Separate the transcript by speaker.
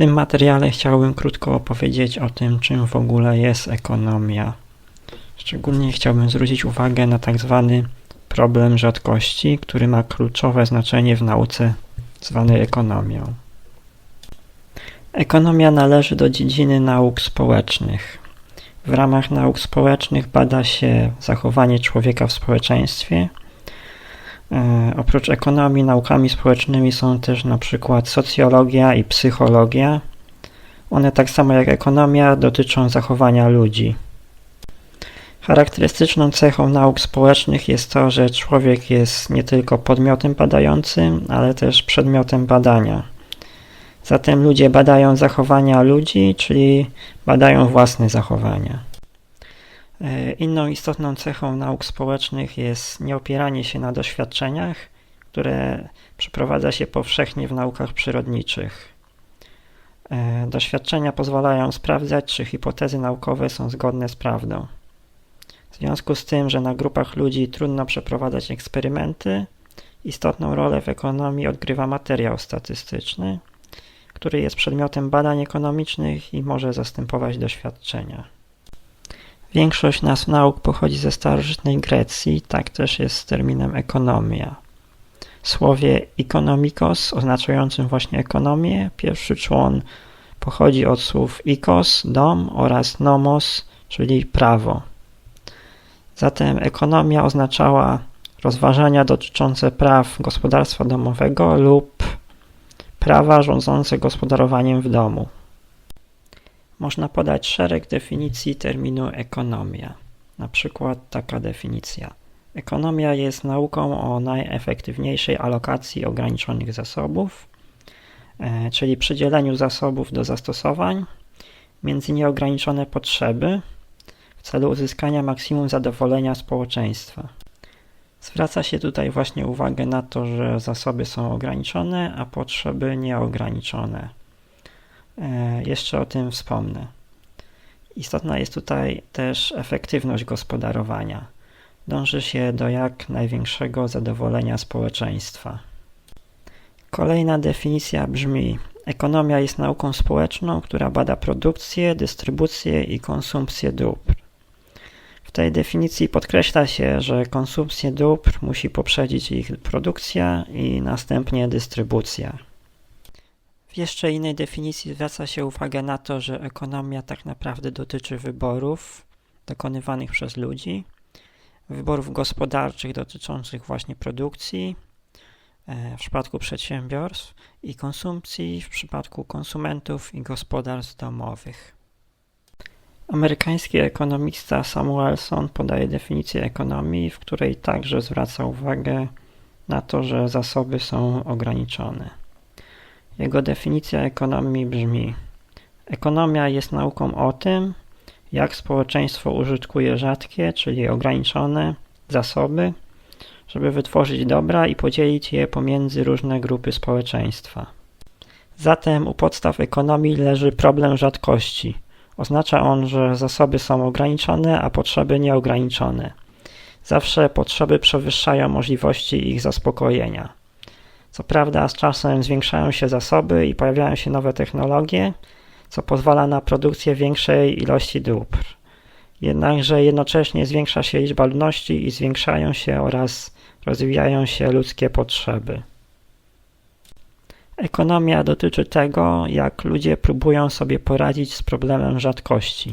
Speaker 1: tym materiale chciałbym krótko opowiedzieć o tym, czym w ogóle jest ekonomia. Szczególnie chciałbym zwrócić uwagę na tak zwany problem rzadkości, który ma kluczowe znaczenie w nauce zwanej ekonomią. Ekonomia należy do dziedziny nauk społecznych. W ramach nauk społecznych bada się zachowanie człowieka w społeczeństwie. E, oprócz ekonomii, naukami społecznymi są też na przykład socjologia i psychologia. One tak samo jak ekonomia dotyczą zachowania ludzi. Charakterystyczną cechą nauk społecznych jest to, że człowiek jest nie tylko podmiotem badającym, ale też przedmiotem badania. Zatem ludzie badają zachowania ludzi, czyli badają własne zachowania. E, Inną istotną cechą nauk społecznych jest nieopieranie się na doświadczeniach, które przeprowadza się powszechnie w naukach przyrodniczych. E, Doświadczenia pozwalają sprawdzać, czy hipotezy naukowe są zgodne z prawdą. W związku z tym, że na grupach ludzi trudno przeprowadzać eksperymenty, istotną rolę w ekonomii odgrywa materiał statystyczny, który jest przedmiotem badań ekonomicznych i może zastępować doświadczenia. Większość nazw nauk pochodzi ze starożytnej Grecji, tak też jest z terminem ekonomia. W słowie ekonomikos, oznaczającym właśnie ekonomię, pierwszy człon pochodzi od słów ikos, dom oraz nomos, czyli prawo. Zatem ekonomia oznaczała rozważania dotyczące praw gospodarstwa domowego lub prawa rządzące gospodarowaniem w domu. Można podać szereg definicji terminu ekonomia. Na przykład taka definicja. Ekonomia jest nauką o najefektywniejszej alokacji ograniczonych zasobów, e, czyli przydzieleniu zasobów do zastosowań między nieograniczone potrzeby w celu uzyskania maksimum zadowolenia społeczeństwa. Zwraca się tutaj właśnie uwagę na to, że zasoby są ograniczone, a potrzeby nieograniczone. E, Jeszcze o tym wspomnę. Istotna jest tutaj też efektywność gospodarowania. Dąży się do jak największego zadowolenia społeczeństwa. Kolejna definicja brzmi: Ekonomia jest nauką społeczną, która bada produkcję, dystrybucję i konsumpcję dóbr. W tej definicji podkreśla się, że konsumpcję dóbr musi poprzedzić ich produkcja i następnie dystrybucja. W jeszcze innej definicji zwraca się uwagę na to, że ekonomia tak naprawdę dotyczy wyborów dokonywanych przez ludzi, wyborów gospodarczych dotyczących właśnie produkcji e, w przypadku przedsiębiorstw i konsumpcji w przypadku konsumentów i gospodarstw domowych. Amerykański ekonomista Samuelson podaje definicję ekonomii, w której także zwraca uwagę na to, że zasoby są ograniczone. Jego definicja ekonomii brzmi: Ekonomia jest nauką o tym, jak społeczeństwo użytkuje rzadkie, czyli ograniczone zasoby, żeby wytworzyć dobra i podzielić je pomiędzy różne grupy społeczeństwa. Zatem u podstaw ekonomii leży problem rzadkości. Oznacza on, że zasoby są ograniczone, a potrzeby nieograniczone. Zawsze potrzeby przewyższają możliwości ich zaspokojenia. Co prawda, z czasem zwiększają się zasoby i pojawiają się nowe technologie, co pozwala na produkcję większej ilości dóbr. Jednakże jednocześnie zwiększa się liczba ludności i zwiększają się oraz rozwijają się ludzkie potrzeby. Ekonomia dotyczy tego, jak ludzie próbują sobie poradzić z problemem rzadkości.